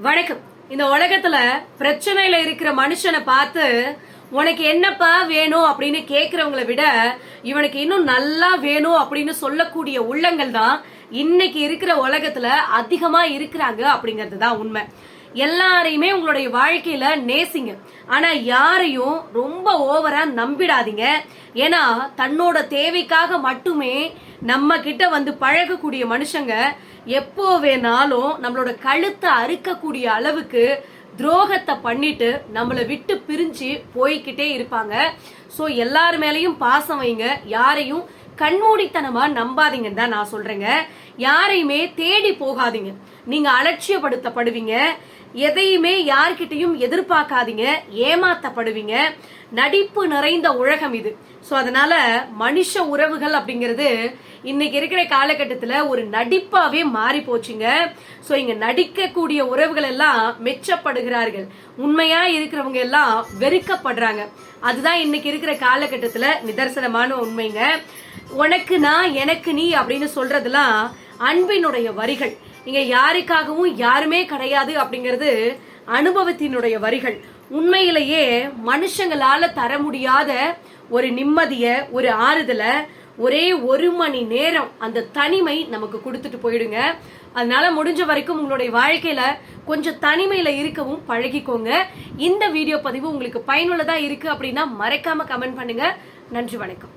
வணக்கம். இந்த உலகத்துல பிரச்சனையில இருக்கிற மனுஷனை பார்த்து உனக்கு என்னப்பா வேணும்? அப்படின்னு கேட்கறவங்களை விட இவனுக்கு இன்னும் நல்லா வேணும் அப்படின்னு சொல்லக்கூடிய உள்ளங்கள் தான் இன்னைக்கு இருக்கிற உலகத்துல அதிகமா இருக்கிறாங்க அப்படிங்கிறது தான் உண்மை. எல்லாரையுமே உங்களுடைய வாழ்க்கையில நேசிங்க. ஆனா யாரையும் ரொம்ப ஓவரா நம்பிடாதீங்க. ஏன்னா தன்னோட தேவைக்காக மட்டுமே நம்ம கிட்ட வந்து பழகக்கூடிய மனுஷங்க எப்போ வேணாலும் நம்மளோட கழுத்தை அறுக்கக்கூடிய அளவுக்கு துரோகத்தை பண்ணிட்டு நம்மளை விட்டு பிரிஞ்சு போய்கிட்டே இருப்பாங்க. ஸோ எல்லார் மேலேயும் பாசம் வைங்க. யாரையும் கண்மூடித்தனமா நம்பாதீங்கன்னு தான் நான் சொல்றேங்க. யாரையுமே தேடி போகாதீங்க. நீங்க அலட்சியப்படுத்தப்படுவீங்க. எதையுமே யார்கிட்டையும் எதிர்பார்க்காதீங்க. ஏமாத்தப்படுவீங்க. நடிப்பு நிறைந்த உலகம் இது. ஸோ அதனால மனுஷ உறவுகள் அப்படிங்கிறது இன்னைக்கு இருக்கிற காலகட்டத்தில் ஒரு நடிப்பாவே மாறி போச்சுங்க. ஸோ இங்க நடிக்கக்கூடிய உறவுகள் எல்லாம் மெச்சப்படுகிறார்கள். உண்மையா இருக்கிறவங்க எல்லாம் வெறுக்கப்படுறாங்க. அதுதான் இன்னைக்கு இருக்கிற காலகட்டத்தில் நிதர்சனமான உண்மைங்க. உனக்கு நான் எனக்கு நீ அப்படின்னு சொல்றதெல்லாம் அன்பினுடைய வரிகள். இங்க யாருக்காகவும் யாருமே கிடையாது அப்படிங்கிறது அனுபவத்தினுடைய வரிகள். உண்மையிலேயே மனுஷங்களால தர முடியாத ஒரு நிம்மதிய ஒரு ஆறுதலை ஒரே ஒரு மணி நேரம் அந்த தனிமை நமக்கு கொடுத்துட்டு போயிடுங்க. அதனால முடிஞ்ச வரைக்கும் உங்களுடைய வாழ்க்கையில கொஞ்சம் தனிமையில இருக்கவும் பழகிக்கோங்க. இந்த வீடியோ பதிவு உங்களுக்கு பயனுள்ளதா இருக்கு அப்படின்னா மறக்காம கமெண்ட் பண்ணுங்க. நன்றி வணக்கம்.